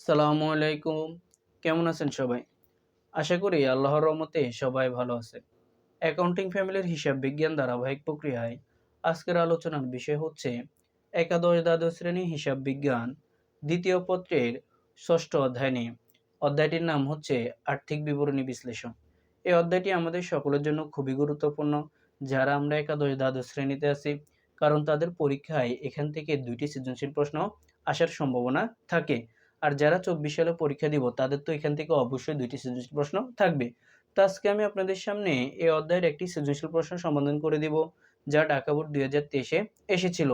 সালামু আলাইকুম। কেমন আছেন সবাই? আশা করি আল্লাহর রহমতে সবাই ভালো আছে। অ্যাকাউন্টিং ফ্যামিলির হিসাব বিজ্ঞান ধারাবাহিক প্রক্রিয়ায় আজকের আলোচনার বিষয় হচ্ছে একাদশ দ্বাদশ শ্রেণি হিসাব বিজ্ঞান দ্বিতীয় পত্রের ষষ্ঠ অধ্যায় নিয়ে। অধ্যায়টির নাম হচ্ছে আর্থিক বিবরণী বিশ্লেষণ। এই অধ্যায়টি আমাদের সকলের জন্য খুবই গুরুত্বপূর্ণ। যারা আমরা একাদশ দ্বাদশ শ্রেণীতে আছি, কারণ তাদের পরীক্ষায় এখান থেকে দুইটি সৃজনশীল প্রশ্ন আসার সম্ভাবনা থাকে। আর যারা চব্বিশ সালে পরীক্ষা দিব, তাদের তো এখান থেকে অবশ্যই দুইটি সৃজনশীল প্রশ্ন থাকবে। তো আজকে আমি আপনাদের সামনে এই অধ্যায়ের একটি সৃজনশীল প্রশ্ন সমাধান করে দিব, যা ঢাকা বোর্ড দুই হাজার তেইশে এসেছিল।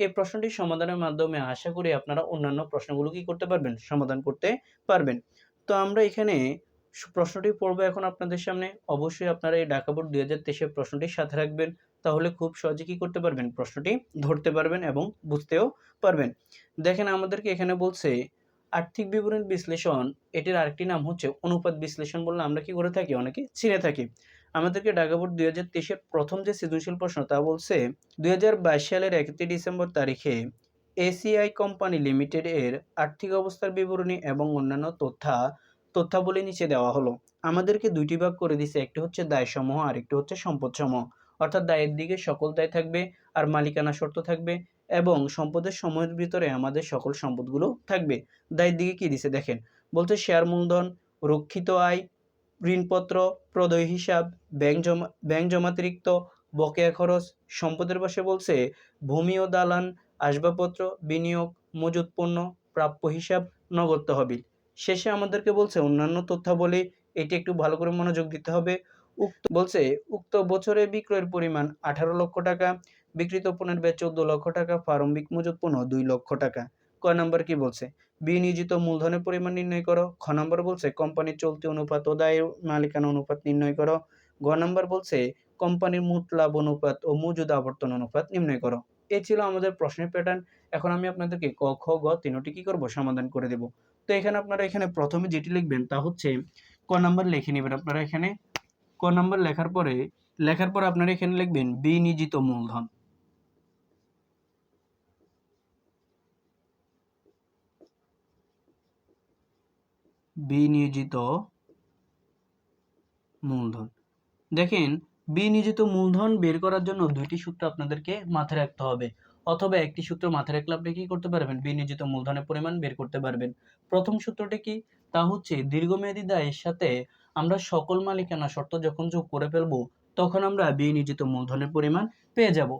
এই প্রশ্নটির সমাধানের মাধ্যমে আশা করি আপনারা অন্যান্য প্রশ্নগুলো কি করতে পারবেন, সমাধান করতে পারবেন। তো আমরা এখানে প্রশ্নটি পড়ব এখন আপনাদের সামনে। অবশ্যই আপনারা এই ঢাকা বোর্ড দুই হাজার তেইশের প্রশ্নটির সাথে রাখবেন, তাহলে খুব সহজে কি করতে পারবেন, প্রশ্নটি ধরতে পারবেন এবং বুঝতেও পারবেন। দেখেন আমাদেরকে এখানে বলছে আর্থিক বিবরণ বিশ্লেষণ, এটির আরেকটি নাম হচ্ছে অনুপাত বিশ্লেষণ বললে আমরা কি করে থাকি? অনেকে চিনে থাকি। আমাদেরকে ঢাকা দুই হাজার তেইশের প্রথম যে সৃজনশীল প্রশ্ন তা বলছে, দুই হাজার বাইশ সালের একত্রিশ ডিসেম্বর তারিখে এসিআই কোম্পানি লিমিটেড এর আর্থিক অবস্থার বিবরণী এবং অন্যান্য তথ্যা, তথ্যাবলী নিচে দেওয়া হলো। আমাদেরকে দুইটি ভাগ করে দিছে, একটি হচ্ছে দায়সমূহ আর একটি হচ্ছে সম্পদসমূহ। অর্থাৎ দায়ের দিকে সকল দায় থাকবে আর মালিকানা শর্ত থাকবে। এবং সম্পদের সময়ের ভিতরে আমাদের সকল সম্পদগুলো থাকবে। দায়ের দিকে কি দিছে দেখেন। বলতে শেয়ার মূলধন, রক্ষিত আয়, ঋণপত্র, প্রদয় হিসাব ব্যাংক জমা ব্যাংক জমাতিরিক্ত, বকেয়া খরচ, সম্পদের পাশে বলছে ভূমি ও দালান, আসবাবপত্র, বিনিয়োগ, মজুত পণ্য, প্রাপ্য হিসাব, নগদ তহবিল। শেষে আমাদেরকে বলছে অন্যান্য তথ্যাবলী, এটি একটু ভালো করে মনোযোগ দিতে হবে। উক্ত বলছে, উক্ত বছরে বিক্রয়ের পরিমাণ আঠারো লক্ষ টাকা বিক্রিত পণ্যের ব্যয় চোদ্দ লক্ষ টাকা, প্রারম্ভিক মজুত পণ্য দুই লক্ষ টাকা। ক নম্বর কি বলছে? বিনিয়োজিত মূলধনের পরিমাণ নির্ণয় করো। খ নাম্বার বলছে, কোম্পানির চলতি অনুপাত ও দায়ের মালিকানা অনুপাত নির্ণয় করো। গ নম্বর বলছে, কোম্পানির মোট লাভ অনুপাত ও মজুদ আবর্তন অনুপাত নির্ণয় করো। এ ছিল আমাদের প্রশ্নের প্যাটার্ন এখন আমি আপনাদেরকে ক, খ, গ তিনটি কি করব সমাধান করে দেব। তো এখানে আপনারা এখানে প্রথমে যেটি লিখবেন তা হচ্ছে, ক নাম্বার লিখে নেবেন আপনারা এখানে। ক নাম্বার লেখার পরে, লেখার পর আপনারা এখানে লিখবেন, বিনিয়োজিত মূলধন। বিনিয়োজিত মূলধন। দেখেন, বিনিয়োজিত মূলধন বের করার জন্য দুইটি সূত্র আপনাদেরকে মাথায় রাখতে হবে। অথবা একটি সূত্র মাথায় রাখলে আপনি কি করতে পারবেন? বিনিয়োজিত মূলধনের পরিমাণ বের করতে পারবেন। প্রথম সূত্রটি কি? তা হচ্ছে, দীর্ঘমেয়াদী দায়ের সাথে আমরা সকল মালিকানা শর্ত যখন যোগ করে ফেলব, তখন আমরা বিনিয়োজিত মূলধনের পরিমাণ পেয়ে যাব।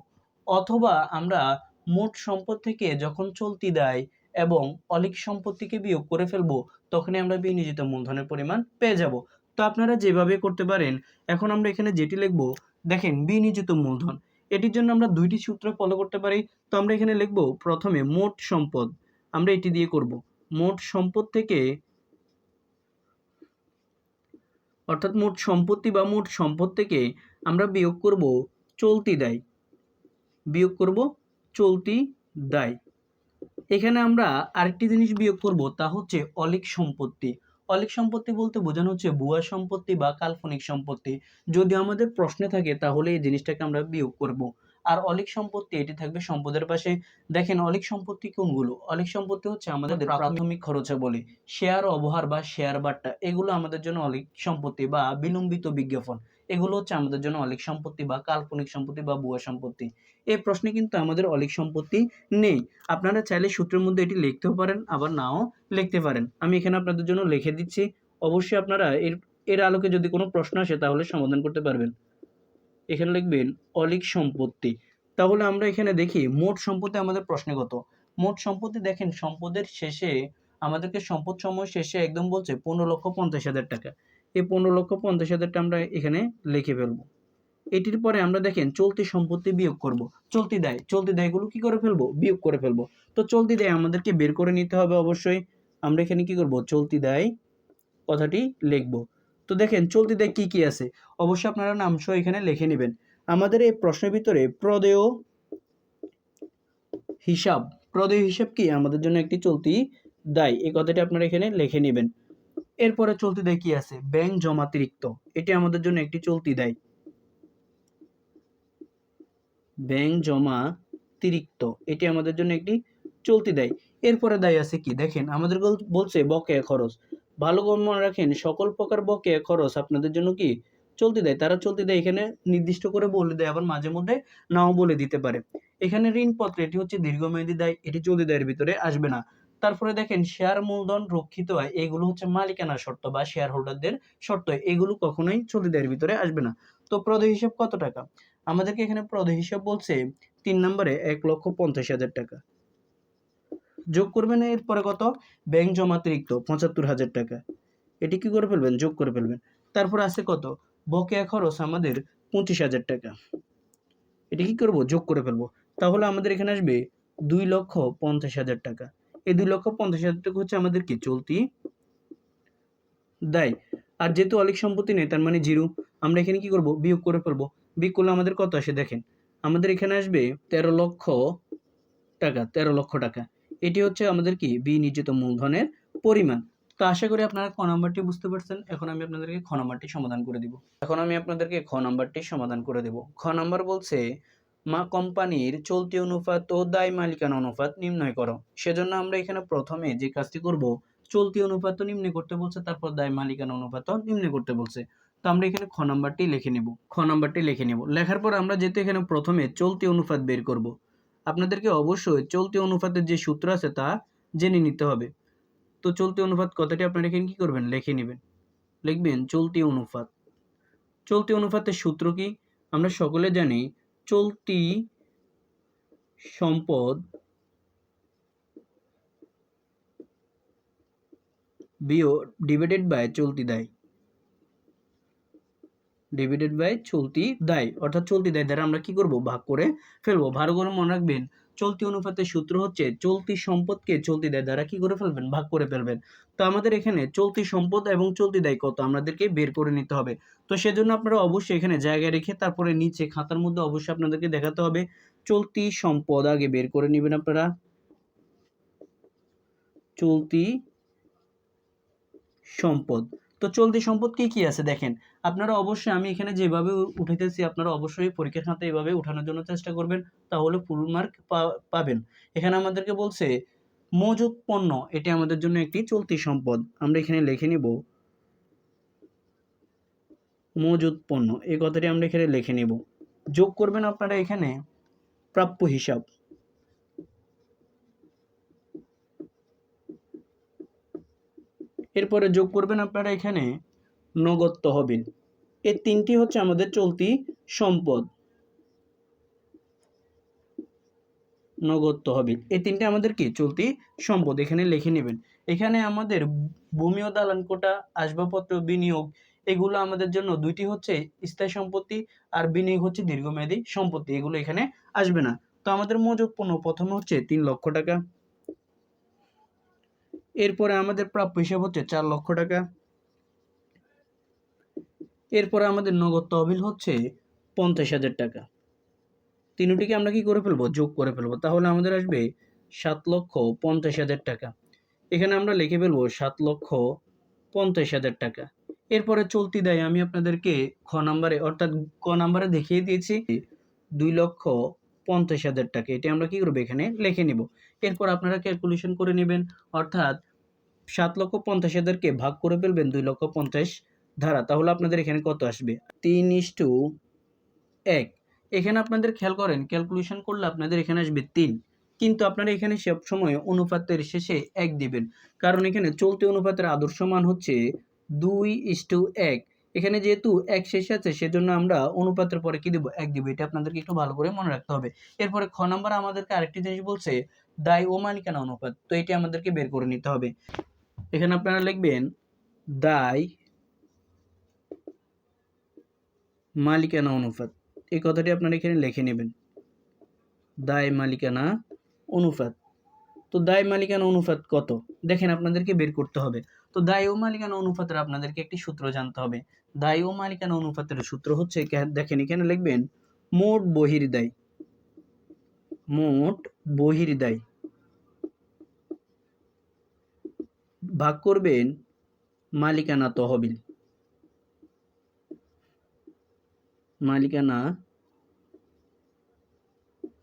অথবা আমরা মোট সম্পদ থেকে যখন চলতি দায় এবং অলিক সম্পত্তিকে বিয়োগ করে ফেলব, তখনই আমরা বিনিয়োজিত মূলধনের পরিমাণ পেয়ে যাব। তো আপনারা যেভাবে করতে পারেন, এখন আমরা এখানে যেটি লিখব, দেখেন বিনিয়োজিত মূলধন। এটির জন্য আমরা দুইটি সূত্র ফলো করতে পারি। তো আমরা এখানে লিখব, প্রথমে মোট সম্পদ, আমরা এটি দিয়ে করব। মোট সম্পদ থেকে, অর্থাৎ মোট সম্পত্তি বা মোট সম্পদ থেকে আমরা বিয়োগ করব চলতি দায়। বিয়োগ করব চলতি দায়। এখানে আমরা আরেকটি জিনিস বিয়োগ করব তা হচ্ছে অলিক সম্পত্তি। অলিক সম্পত্তি বলতে বোঝানো হচ্ছে ভুয়া সম্পত্তি বা কাল্পনিক সম্পত্তি। যদি আমাদের প্রশ্নে থাকে তাহলে এই জিনিসটাকে আমরা বিয়োগ করব। আর অলিক সম্পত্তি এটি থাকবে সম্পদের পাশে। দেখেন অলিক সম্পত্তি কোনগুলো? অলিক সম্পত্তি হচ্ছে আমাদের প্রাথমিক খরচে বলি। শেয়ার অবহার বা শেয়ার বাট্টা এগুলো আমাদের জন্য অলিক সম্পত্তি বা বিলম্বিত বিজ্ঞাপন। এগুলো হচ্ছে আমাদের জন্য অলিক সম্পত্তি বা কাল্পনিক সম্পত্তি বা ভুয়া সম্পত্তি। এই প্রশ্নে কিন্তু আমাদের অলিক সম্পত্তি নেই। আপনারা চাইলে সূত্রের মধ্যে এটি লিখতেও পারেন, আবার নাও লিখতে পারেন। আমি এখানে আপনাদের জন্য লিখে দিচ্ছি। অবশ্যই আপনারা এর এর আলোকে যদি কোনো প্রশ্ন আসে তাহলে সমাধান করতে পারবেন। এখানে লিখবেন, অলিক সম্পত্তি। তাহলে আমরা এখানে দেখি, মোট সম্পত্তি আমাদের প্রশ্নে কত? মোট সম্পত্তি দেখেন, সম্পদের শেষে আমাদেরকে সম্পদ সময় শেষে একদম বলছে পনেরো লক্ষ পঞ্চাশ হাজার টাকা। এই পনেরো লক্ষ পঞ্চাশ হাজারটা আমরা এখানে লিখে ফেলব। এটির পরে আমরা দেখেন চলতি সম্পত্তি বিয়োগ করব। চলতি দায়, চলতি দায়গুলো কি করে ফেলব? বিয়োগ করে ফেলব। তো চলতি দায় আমাদেরকে বের করে নিতে হবে অবশ্যই। আমরা এখানে কি করব? চলতি দায় কথাটি লিখব। তো দেখেন চলতি দায় কি কি আছে? অবশ্যই আপনারা নাম সহ এখানে লিখে নেবেন। আমাদের এই প্রশ্নের ভিতরে প্রদেয় হিসাব প্রদেয় হিসাব কি? আমাদের জন্য একটি চলতি দায়। এই কথাটি আপনারা এখানে লিখে নেবেন। এরপরে চলতি দায় কি আছে? ব্যাংক জমাতিরিক্ত। এটি আমাদের জন্য একটি চলতি দায়। ব্যাংক জমা তিরিক্ত এটি আমাদের জন্য একটি চলতি দায়। এরপরে দায় আছে কি? দেখেন, আমাদের বলছে বকেয়া খরচ। ভালো মনে রাখেন, সকল প্রকার বকেয়া খরচ আপনাদের জন্য কি? চলতি দেয়। তারা চলতি দেয় এখানে নির্দিষ্ট করে বলে দেয়, আবার মাঝে মধ্যে নাও বলে দিতে পারে। এখানে ঋণপত্র, এটি হচ্ছে দীর্ঘমেয়াদী দায়। এটি চলতি দায়ের ভিতরে আসবে না। তারপরে দেখেন শেয়ার মূলধন রক্ষিত হয়, এগুলো হচ্ছে মালিকানার শর্ত বা শেয়ার হোল্ডারদের শর্ত, এগুলো কখনোই চলতি দায়ের ভিতরে আসবে না। তো প্রদ হিসাব কত টাকা? আমাদেরকে এখানে প্রদ হিসাব বলছে তিন নম্বরে এক লক্ষ পঞ্চাশ হাজার টাকা। যোগ করবেন এরপরে কত? ব্যাংক জমাতিরিক্ত পঁচাত্তর হাজার টাকা। এটি কি করে ফেলবেন? যোগ করে ফেলবেন। তারপর আছে কত? বকেয়া খরচ আমাদের পঁচিশ হাজার টাকা। এটি কি করব? যোগ করে ফেলব। তাহলে আমাদের এখানে আসবে দুই লক্ষ পঞ্চাশ হাজার টাকা। এই দুই লক্ষ পঞ্চাশ হাজার টাকা হচ্ছে আমাদের কি চলতি? দায়। আর যেহেতু অলিক সম্পত্তি নেই, তার মানে জিরো। আমরা এখানে কি করব? বিয়োগ করে ফেলব। বিয়োগ করলে আমাদের কত আসে? দেখেন, আমাদের এখানে আসবে তেরো লক্ষ টাকা, তেরো লক্ষ টাকা। এটি হচ্ছে আমাদের কি? বিনিয়োজিত মূলধনের পরিমাণ। তো আশা করি আপনারা খ নাম্বারটি বুঝতে পারছেন। এখন আমি আপনাদেরকে খ নাম্বারটি সমাধান করে দিব। এখন আমি আপনাদেরকে খ নাম্বারটি সমাধান করে দেব। খ নাম্বার বলছে মা কোম্পানির চলতি অনুপাত ও দায় মালিকানা অনুপাত নির্ণয় করো। সেজন্য আমরা এখানে প্রথমে যে কাজটি করব, চলতি অনুপাত নির্ণয় করতে বলছে, তারপর দায় মালিকানা অনুপাত নির্ণয় করতে বলছে। তো আমরা এখানে খ নাম্বারটি লিখে নেব। খ নাম্বারটি লিখে নেব। লেখার পর আমরা যেহেতু এখানে প্রথমে চলতি অনুপাত বের করব, আপনাদেরকে অবশ্যই চলতি অনুপাতের যে সূত্র আছে তা জেনে নিতে হবে। তো চলতি অনুপাত কথাটি আপনারা এখানে কি করবেন? লিখে নেবেন। লিখবেন চলতি অনুপাত। চলতি অনুপাতের সূত্র কি? আমরা সকলে জানি চলতি সম্পদ বিও ডিভাইডেড বাই চলতি দায়। ডিভাইডেড বাই চলতি দায়। অর্থাৎ চলতি দায় দ্বারা আমরা কি করব? ভাগ করে ফেলব। ভালো করে মনে রাখবেন চলতি অনুপাতের সূত্র হচ্ছে চলতি সম্পদকে চলতি দায় দ্বারা কি করে ফেলবেন? ভাগ করে ফেলবেন। তো আমাদের এখানে চলতি সম্পদ এবং চলতি দায় কত? আমাদেরকে বের করে নিতে হবে। তো সেজন্য আপনারা অবশ্যই এখানে জায়গায় রেখে তারপরে নিচে খাতার মধ্যে অবশ্যই আপনাদেরকে দেখাতে হবে। চলতি সম্পদ আগে বের করে নেবেন আপনারা। চলতি সম্পদ। তো চলতি সম্পদ কি কি আছে? দেখেন, আপনারা অবশ্যই আমি এখানে যেভাবে উঠাইতেছি, আপনারা অবশ্যই পরীক্ষার খাতায় এভাবে উঠানোর জন্য চেষ্টা করবেন, তাহলে ফুল মার্ক পাবেন। এখানে আমাদেরকে বলছে, মজুত পণ্য, এটি আমাদের জন্য একটি চলতি সম্পদ। আমরা এখানে লিখে নিব, মজুত পণ্য, এই কথাটি আমরা এখানে লিখে নিব। যোগ করবেন আপনারা এখানে প্রাপ্য হিসাব। এরপরে যোগ করবেন আপনারা এখানে নগদ তহবিল। এই তিনটি হচ্ছে আমাদের চলতি সম্পদ। নগদ তহবিল। এই তিনটে আমাদের কি? চলতি সম্পদ। এখানে লিখে নেবেন। এখানে আমাদের ভূমি ও দালান কোটা, আসবাবপত্র, বিনিয়োগ, এগুলো আমাদের জন্য দুইটি হচ্ছে স্থায়ী সম্পত্তি আর বিনিয়োগ হচ্ছে দীর্ঘমেয়াদী সম্পত্তি। এগুলো এখানে আসবে না। তো আমাদের মজুত পণ্য প্রথমে হচ্ছে তিন লক্ষ টাকা। এরপরে আমাদের প্রাপ্য হিসাব হচ্ছে চার লক্ষ টাকা। এরপরে আমাদের নগদ তহবিল হচ্ছে পঞ্চাশ হাজার টাকা। তিনটিকে আমরা কি করে ফেলব? যোগ করে ফেলব। তাহলে আমাদের আসবে সাত লক্ষ পঞ্চাশ হাজার টাকা। এখানে আমরা লিখে ফেলব সাত লক্ষ পঞ্চাশ হাজার টাকা। এরপরে চলতি দেয় আমি আপনাদেরকে খ নাম্বারে, অর্থাৎ ক নাম্বারে দেখিয়ে দিয়েছি, দুই লক্ষ পঞ্চাশ হাজার টাকা। এটি আমরা কি করব? এখানে লিখে নিব। এরপর আপনারা ক্যালকুলেশন করে নেবেন। অর্থাৎ সাত লক্ষ পঞ্চাশ হাজারকে ভাগ করে ফেলবেন দুই লক্ষ পঞ্চাশ ধারা। তাহলে আপনাদের এখানে কত আসবে? তিন ইস টু এক। এখানে আপনাদের খেয়াল করেন ক্যালকুলেশন করলে আপনাদের এখানে আসবে তিন। কিন্তু আপনারা এখানে সব সময় অনুপাতের শেষে এক দিবেন। কারণ এখানে চলতি অনুপাতের আদর্শ মান হচ্ছে দুই ইস টু এক। এখানে যেহেতু এক শেষে আছে, সেজন্য আমরা অনুপাতের পরে কি দেবো? এক দিব। এটা আপনাদেরকে একটু ভালো করে মনে রাখতে হবে। এরপরে খ নাম্বার আমাদেরকে আরেকটি জিনিস বলছে, দায় ও মালিকানা অনুপাত। তো এটি আমাদেরকে বের করে নিতে হবে। এখানে আপনারা লিখবেন, দায় মালিকানা অনুপাত। এই কথাটি আপনারা এখানে লিখে নেবেন। দায় মালিকানা অনুপাত। তো দায় মালিকানা অনুপাত কত? দেখেন আপনাদেরকে বের করতে হবে। তো দায় ও মালিকানা অনুপাতের আপনাদেরকে একটি সূত্র জানতে হবে। দায় ও মালিকানা অনুপাতের সূত্র হচ্ছে দেখেন এখানে লিখবেন, মোট বহির দায়। মোট বহির দায়। ভাগ করবেন মালিকানা তহবিল। মালিকানা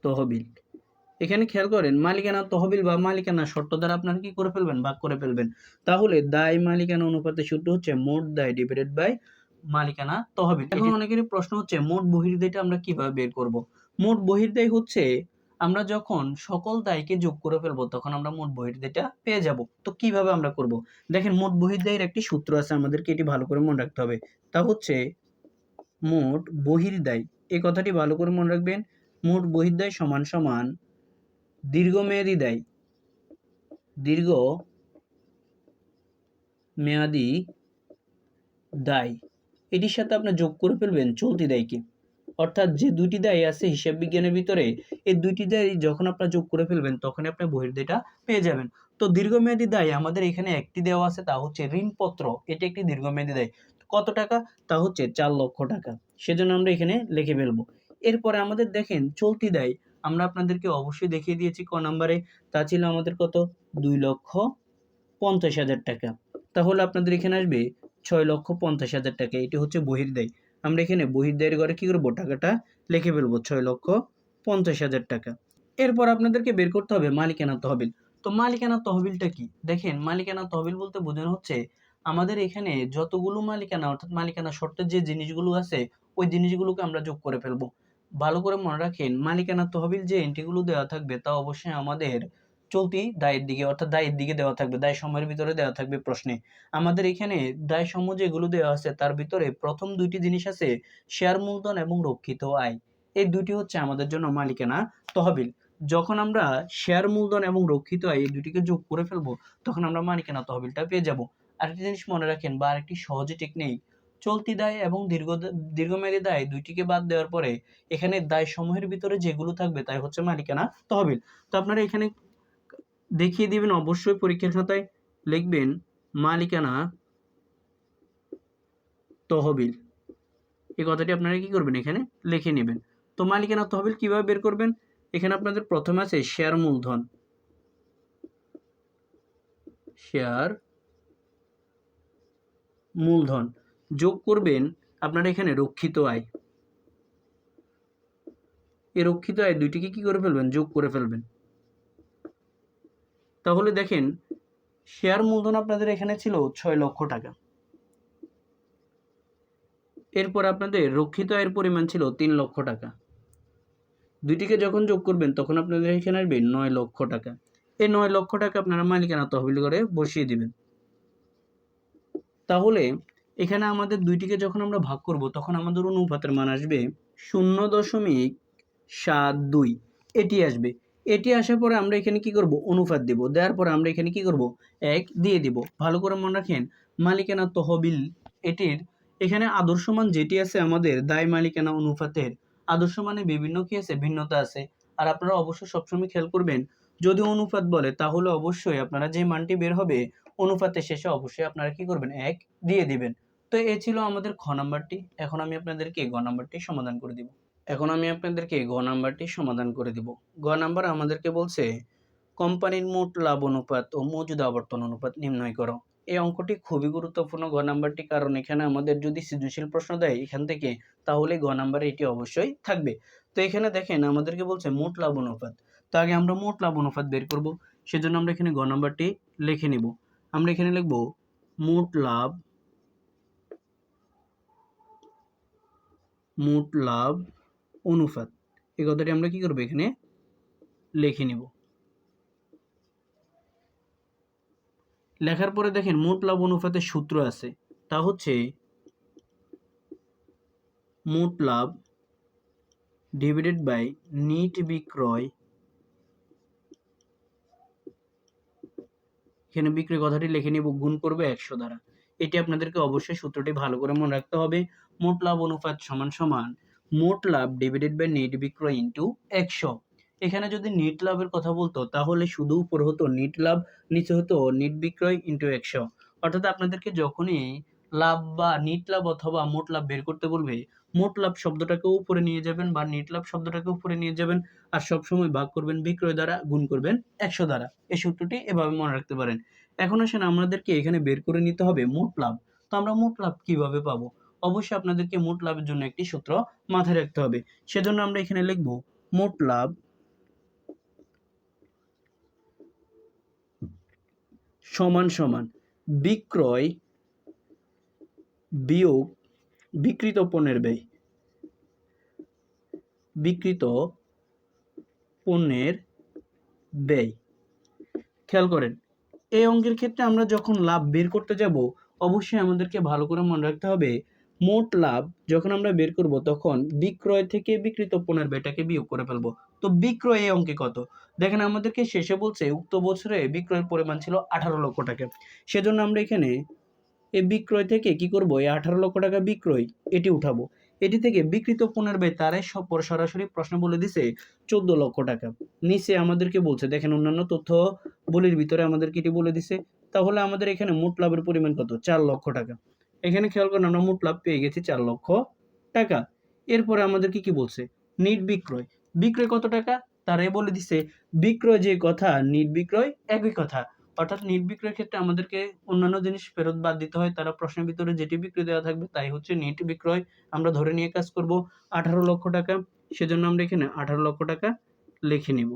তহবিল। এখানে খেয়াল করেন মালিকানা তহবিল বা মালিকানা শর্ত দ্বারা আপনারা কি করে ফেলবেন? ভাগ করে ফেলবেন। তাহলে দায় মালিকানা অনুপাতের সূত্র হচ্ছে মোট দায় ডিভাইডেড বাই মালিকানা তহবিল। এখন অনেকেরই প্রশ্ন হচ্ছে মোট বহির্দায়টা আমরা কীভাবে বের করব? মোট বহির্দায় হচ্ছে আমরা যখন সকল দায়কে যোগ করে ফেলব তখন আমরা মোট বহির্দায়টা পেয়ে যাব। তো কীভাবে আমরা করব? দেখেন মোট বহির্দায়ের একটি সূত্র আছে আমাদেরকে এটি ভালো করে মনে রাখতে হবে। তা হচ্ছে মোট বহির্দায় এই কথাটি ভালো করে মনে রাখবেন মোট বহির্দায় সমান সমান দীর্ঘমেয়াদী দায়। দীর্ঘ মেয়াদি দায়। এটির সাথে আপনি যোগ করে ফেলবেন চলতি দায়কে। অর্থাৎ যে দুইটি দায় আছে হিসাব বিজ্ঞানের ভিতরে, এই দুইটি দায় যখন আপনার যোগ করে ফেলবেন তখন আপনি বহির্দায়টা পেয়ে যাবেন। তো দীর্ঘমেয়াদী দায়, আমাদের এখানে একটি দেওয়া আছে, তা হচ্ছে ঋণপত্র। এটি একটি দীর্ঘমেয়াদী দায়। কত টাকা? তা হচ্ছে চার লক্ষ টাকা। সেজন্য আমরা এখানে লিখে ফেলব। এরপরে আমাদের দেখেন, চলতি দায় আমরা আপনাদেরকে অবশ্যই দেখিয়ে দিয়েছি ক নাম্বারে, তা ছিল আমাদের কত? দুই লক্ষ পঞ্চাশ হাজার টাকা। তাহলে আপনাদের এখানে আসবে ছয় লক্ষ পঞ্চাশ হাজার টাকা। এটি হচ্ছে বহির্দায় আমরা এখানে বহির্দায়ের ঘরে কি করব? টাকাটা লিখে ফেলব, ছয় লক্ষ পঞ্চাশ হাজার টাকা। এরপর আপনাদেরকে বের করতে হবে মালিকানা তহবিল। তো মালিকানা তহবিলটা কি? দেখেন, মালিকানা তহবিল বলতে বোঝানো হচ্ছে আমাদের এখানে যতগুলো মালিকানা, অর্থাৎ মালিকানা শর্তের যে জিনিসগুলো আছে, ওই জিনিসগুলোকে আমরা যোগ করে ফেলব। ভালো করে মনে রাখেন, মালিকানা তহবিল যে এন্ট্রিগুলো দেওয়া থাকবে তা অবশ্যই আমাদের চলতি দায়ের দিকে, অর্থাৎ দায়ের দিকে দেওয়া থাকবে দায় সময়ের ভিতরে দেওয়া থাকবে প্রশ্নে। আমাদের এখানে দায় সমূহ যেগুলো দেওয়া আছে তার ভিতরে প্রথম দুইটি জিনিস আছে শেয়ার মূলধন এবং রক্ষিত আয়। এই দুটি হচ্ছে আমাদের জন্য মালিকানা তহবিল। যখন আমরা শেয়ার মূলধন এবং রক্ষিত আয় এই দুটিকে যোগ করে ফেলব, তখন আমরা মালিকানা তহবিলটা পেয়ে যাব। আরেকটি জিনিস মনে রাখেন বা আরেকটি সহজে টেকনিক চলতি দায় এবং দীর্ঘ দীর্ঘমেয়াদী দায় দুইটিকে বাদ দেওয়ার পরে এখানে দায় সমূহের ভিতরে যেগুলো থাকবে তাই হচ্ছে মালিকানা তহবিল। তো আপনারা এখানে দেখিয়ে দিবেন, অবশ্যই পরীক্ষার খাতায় লিখবেন মালিকানা তহবিল। এই কথাটি আপনারা কি করবেন এখানে? লিখে নেবেন। তো মালিকানা তহবিল কীভাবে বের করবেন? এখানে আপনাদের প্রথম আছে শেয়ার মূলধন। শেয়ার মূলধন। যোগ করবেন আপনারা এখানে রক্ষিত আয়। এই রক্ষিত আয় দুইটিকে কি করে ফেলবেন? যোগ করে ফেলবেন। তাহলে দেখেন শেয়ার মূলধন আপনাদের এখানে ছিল ছয় লক্ষ টাকা। এরপর আপনাদের রক্ষিত আয়ের পরিমাণ ছিল তিন লক্ষ টাকা। দুইটিকে যখন যোগ করবেন, তখন আপনাদের এখানে আসবে নয় লক্ষ টাকা। এই নয় লক্ষ টাকা আপনারা মালিকানা তহবিল করে বসিয়ে দিবেন। তাহলে এখানে আমাদের দুইটিকে যখন আমরা ভাগ করব, তখন আমাদের অনুপাতের মান আসবে শূন্য দশমিক সাত দুই। এটি আসবে। এটি আসার পরে আমরা এখানে কি করব? অনুপাত দেব। দেওয়ার পরে আমরা এখানে কি করব? এক দিয়ে দিব। ভালো করে মনে রাখেন, মালিকানা তহবিল এটির এখানে আদর্শ মান যেটি আছে আমাদের দায় মালিকানা অনুপাতের। আদর্শ মানে বিভিন্ন কি আছে? ভিন্নতা আছে। আর আপনারা অবশ্যই সবসময় খেয়াল করবেন, যদি অনুপাত বলে, তাহলে অবশ্যই আপনারা যে মানটি বের হবে, অনুপাতের শেষে অবশ্যই আপনারা কি করবেন? এক দিয়ে দিবেন। তো এ ছিল আমাদের খ নাম্বারটি। এখন আমি আপনাদেরকে গ নাম্বারটি সমাধান করে দিব। এখন আমি আপনাদেরকে গ নাম্বারটি সমাধান করে দিব। গ নাম্বার আমাদেরকে বলছে, কোম্পানির মোট লাভ অনুপাত ও মজুদ আবর্তন অনুপাত নির্ণয় করো। এই অঙ্কটি খুবই গুরুত্বপূর্ণ গ নাম্বারটি, কারণ এখানে আমাদের যদি সৃজনশীল প্রশ্ন দেয় এখান থেকে, তাহলে গ নাম্বারে এটি অবশ্যই থাকবে। তো এখানে দেখেন, আমাদেরকে বলছে মোট লাভ অনুপাত। তো আগে আমরা মোট লাভ অনুপাত বের করব। সেজন্য আমরা এখানে গ নাম্বারটি লিখে নিব। আমরা এখানে লিখব, মোট লাভ মোট লাভ অনুপাত। এই কথাটি আমরা কি করব এখানে? লিখে নিব। লেখার পরে দেখেন মোট লাভ অনুপাতের সূত্র আছে। তা হচ্ছে মোট লাভ ডিভাইডেড বাই নিট বিক্রয়। এখানে বিক্রয় কথাটি লিখে নিব, গুণ করবে একশো দ্বারা। এটি আপনাদেরকে অবশ্যই সূত্রটি ভালো করে মনে রাখতে হবে। মোট লাভ অনুপাত সমান সমান মোট লাভ ডিভাইডেড বাই নেট বিক্রয় ইন্টু একশো। এখানে যদি নেট লাভের কথা বলতো, তাহলে শুধু উপর হতো নেট লাভ, নিচে হতো নেট বিক্রয় ইন্টু একশো। অর্থাৎ আপনাদেরকে যখনই লাভ বা নিট লাভ অথবা মোট লাভ বের করতে বলবে, মোট লাভ শব্দটাকে উপরে নিয়ে যাবেন বা নেট লাভ শব্দটাকে উপরে নিয়ে যাবেন আর সবসময় ভাগ করবেন বিক্রয় দ্বারা গুণ করবেন একশো দ্বারা। এই সূত্রটি এভাবে মনে রাখতে পারেন। এখন আসেন আমাদেরকে এখানে বের করে নিতে হবে মোট লাভ। তো আমরা মোট লাভ কীভাবে পাবো? অবশ্যই আপনাদেরকে মোট লাভের জন্য একটি সূত্র মাথায় রাখতে হবে। সেজন্য আমরা এখানে লিখব, মোট লাভ সমান সমান বিক্রয় বিয়োগ বিকৃত পণ্যের ব্যয়। বিকৃত পণ্যের ব্যয়। খেয়াল করেন, এই অঙ্কের ক্ষেত্রে আমরা যখন লাভ বের করতে যাব, অবশ্যই আমাদেরকে ভালো করে মনে রাখতে হবে মোট লাভ যখন আমরা বের করব, তখন বিক্রয় থেকে বিকৃত পণ্যের ব্যয়টাকে বিয়োগ করে ফেলব। তো বিক্রয় এই অঙ্কে কত? দেখেন আমাদেরকে শেষে বলছে, উক্ত বছরে বিক্রয়ের পরিমাণ ছিল আঠারো লক্ষ টাকা। সেজন্য আমরা এখানে এই বিক্রয় থেকে কি করব? এই আঠারো লক্ষ টাকা বিক্রয়, এটি উঠাবো। এটি থেকে বিকৃত পণ্যের ব্যয় তারাই সব সরাসরি প্রশ্ন বলে দিছে, চোদ্দ লক্ষ টাকা। নিচে আমাদেরকে বলছে, দেখেন অন্যান্য তথ্য বলির ভিতরে আমাদেরকে এটি বলে দিছে। তাহলে আমাদের এখানে মোট লাভের পরিমাণ কত? চার লক্ষ টাকা। এখানে খেয়াল করেন আমরা মোট লাভ পেয়ে গেছি চার লক্ষ টাকা। এরপরে আমাদেরকে কি বলছে? নিট বিক্রয়। বিক্রয় কত টাকা? তারাই বলে দিছে বিক্রয় যে কথা, নিট বিক্রয় একই কথা। অর্থাৎ নিট বিক্রয়ের ক্ষেত্রে আমাদেরকে অন্যান্য জিনিস ফেরত বাদ দিতে হয়, তারা প্রশ্নের ভিতরে যেটি বিক্রয় দেওয়া থাকবে তাই হচ্ছে নিট বিক্রয়। আমরা ধরে নিয়ে কাজ করব আঠারো লক্ষ টাকা, সেজন্য আমরা এখানে আঠারো লক্ষ টাকা লিখে নিব।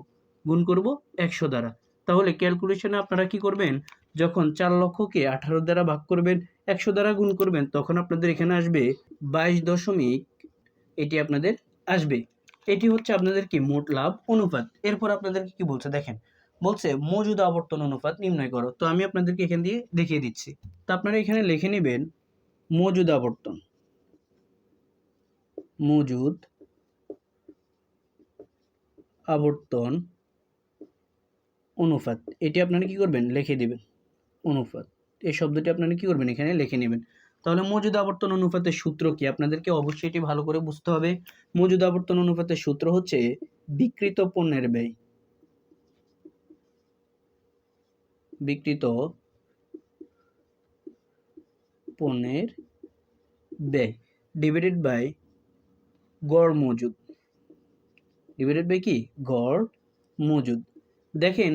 গুণ করব একশো দ্বারা। তাহলে ক্যালকুলেশনে আপনারা কি করবেন? যখন চার লক্ষকে আঠারো দ্বারা ভাগ করবেন, একশো দ্বারা গুণ করবেন, তখন আপনাদের এখানে আসবে বাইশ দশমিক, এটি আপনাদের আসবে। এটি হচ্ছে আপনাদের কি মোট লাভ অনুপাত। এরপর আপনাদেরকে কি বলছে? দেখেন, বলছে মজুদ আবর্তন অনুপাত নির্ণয় করো। তো আমি আপনাদেরকে এখান দিয়ে দেখিয়ে দিচ্ছি। তো আপনারা এখানে লিখে নেবেন মজুদ আবর্তন। মজুদ আবর্তন অনুপাত। এটি আপনারা কি করবেন? লিখে দিবেন। অনুপাত। এই শব্দটি আপনারা কি করবেন? এখানে লিখে নেবেন। তাহলে মজুদ আবর্তন অনুপাতের সূত্র কি? আপনাদেরকে অবশ্যই এটি ভালো করে বুঝতে হবে। মজুদ আবর্তন অনুপাতের সূত্র হচ্ছে বিকৃত পণ্যের ব্যয়। বিকৃত পণ্যের ব্যয় ডিভাইডেড বাই গড় মজুদ। ডিভাইডেড বাই কি? গড় মজুদ। দেখেন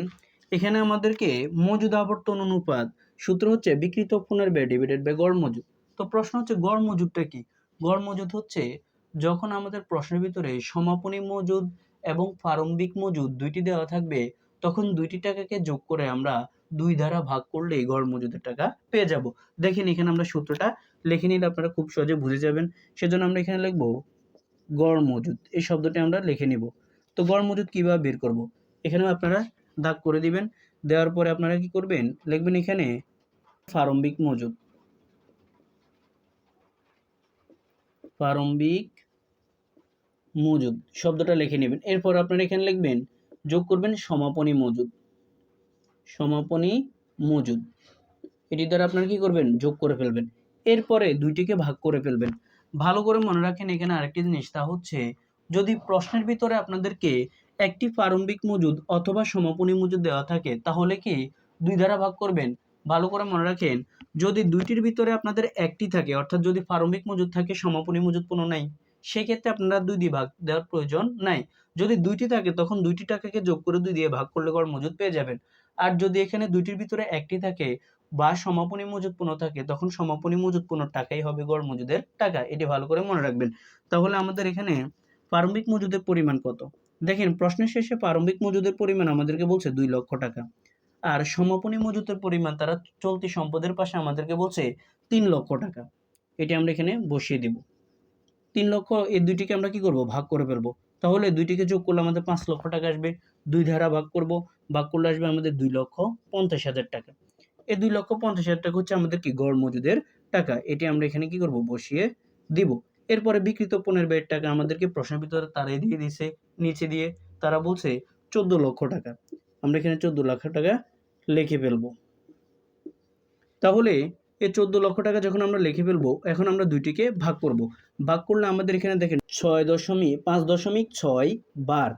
এখানে আমাদেরকে মজুদ আবর্তন অনুপাত, সূত্র হচ্ছে বিকৃত পণ্যের ব্যয় ডিভাইডেড বাই গড় মজুদ। তো প্রশ্ন হচ্ছে গড় মজুদটা কি? গড় মজুদ হচ্ছে যখন আমাদের প্রশ্নের ভিতরে সমাপনী মজুদ এবং প্রারম্ভিক মজুদ দুইটি দেওয়া থাকবে, তখন দুইটি টাকাকে যোগ করে আমরা দুই দ্বারা ভাগ করলেই গড় মজুদের টাকা পেয়ে যাব। দেখেন এখানে আমরা সূত্রটা লিখে নিলে আপনারা খুব সহজে বুঝে যাবেন। সেজন্য আমরা এখানে লিখব গড় মজুদ। এই শব্দটি আমরা লিখে নিব। তো গড় মজুদ কীভাবে বের করব? এখানেও আপনারা দাগ করে দিবেন। দেওয়ার পরে আপনারা কি করবেন? লিখবেন এখানে প্রারম্ভিক মজুদ। প্রারম্ভিক মজুদ, শব্দটা লিখে নেবেন। এরপর আপনারা এখানে লিখবেন, যোগ করবেন সমাপনী মজুদ। সমাপনী মজুদ। এটি দ্বারা আপনারা কি করবেন? যোগ করে ফেলবেন। এরপরে দুইটিকে ভাগ করে ফেলবেন। ভালো করে মনে রাখেন, এখানে আরেকটি জিনিস তা হচ্ছে, যদি প্রশ্নের ভিতরে আপনাদেরকে একটি প্রারম্ভিক মজুদ অথবা সমাপনী মজুদ দেওয়া থাকে, তাহলে কি দুই দ্বারা ভাগ করবেন? ভালো করে মনে রাখেন, যদি দুইটির ভিতরে আপনাদের একটি থাকে, অর্থাৎ যদি প্রারম্ভিক মজুদ থাকে, সমাপনী মজুদ কোনো নাই, সেক্ষেত্রে আপনারা দুই দিয়ে ভাগ দেওয়ার প্রয়োজন নাই। যদি দুইটি থাকে, তখন দুইটি টাকাকে যোগ করে দুই দিয়ে ভাগ করলে গড় মজুদ পেয়ে যাবেন। আর যদি এখানে দুইটির ভিতরে একটি থাকে বা সমাপনী মজুদ পূর্ণ থাকে, তখন সমাপনী মজুদ পূর্ণ টাকাই হবে গড় মজুদের টাকা। এটি ভালো করে মনে রাখবেন। তাহলে আমাদের এখানে প্রারম্ভিক মজুদের পরিমাণ কত? দেখেন প্রশ্নের শেষে প্রারম্ভিক মজুদের পরিমাণ আমাদেরকে বলছে দুই লক্ষ টাকা। আর সমাপনী মজুদের পরিমাণ তারা চলতি সম্পদের পাশে আমাদেরকে বলছে তিন লক্ষ টাকা। এটি আমরা এখানে বসিয়ে দিব। তিন লক্ষ, এই দুইটিকে আমরা কি করব? ভাগ করে ফেলব। তাহলে দুইটিকে যোগ করলে আমাদের পাঁচ লক্ষ টাকা আসবে। দুই ধারা ভাগ করব। ভাগ করলে আসবে আমাদের দুই লক্ষ পঞ্চাশ হাজার টাকা। এই দুই লক্ষ পঞ্চাশ হাজার টাকা হচ্ছে আমাদের কি? গড় মজুদের টাকা। এটি আমরা এখানে কি করব? বসিয়ে দিব। এরপরে বিকৃত পণ্যের ব্যয়ের টাকা আমাদেরকে প্রশ্নের ভিতরে তারাই দিয়ে দিছে নিচে দিয়ে তারা বলছে চোদ্দ লক্ষ টাকা। আমরা এখানে চোদ্দ লক্ষ টাকা লিখে ফেলব। তাহলে এই চোদ্দ লক্ষ টাকা যখন আমরা লিখে ফেলব, এখন আমরা দুইটিকে ভাগ করব। ভাগ করলে আমাদের এখানে দেখেন ছয় দশমিক, পাঁচ দশমিক ছয় বার।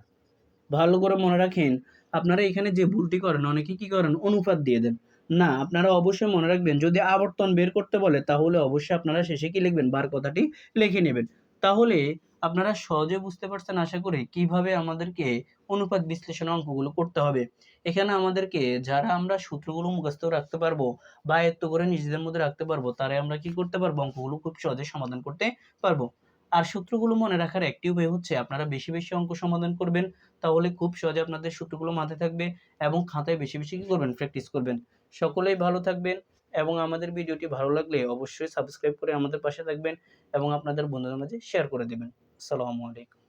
ভালো করে মনে রাখেন, আপনারা এখানে যে ভুলটি করেন, অনেকে কি করেন, অনুপাত দিয়ে দেন। না, আপনারা অবশ্যই মনে রাখবেন, যদি আবর্তন বের করতে বলে, তাহলে অবশ্যই আপনারা শেষে কি লিখবেন? বার কথাটি লিখে নেবেন। তাহলে আপনারা সহজে বুঝতে পারছেন, আশা করি, কীভাবে আমাদেরকে অনুপাত বিশ্লেষণ অঙ্কগুলো করতে হবে। এখানে আমাদেরকে যারা আমরা সূত্রগুলো মুখস্থ রাখতে পারব বা আয়ত্ত করে নিজেদের মধ্যে রাখতে পারব, তারাই আমরা কি করতে পারব? অঙ্কগুলো খুব সহজে সমাধান করতে পারব। আর সূত্রগুলো মনে রাখার একটি উপায় হচ্ছে, আপনারা বেশি বেশি অঙ্ক সমাধান করবেন, তাহলে খুব সহজে আপনাদের সূত্রগুলো মাথায় থাকবে এবং খাতায় বেশি বেশি কি করবেন? প্র্যাকটিস করবেন। সকলেই ভালো থাকবেন এবং আমাদের ভিডিওটি ভালো লাগলে অবশ্যই সাবস্ক্রাইব করে আমাদের পাশে থাকবেন এবং আপনাদের বন্ধুদের মাঝে শেয়ার করে দেবেন। আসসালামু আলাইকুম।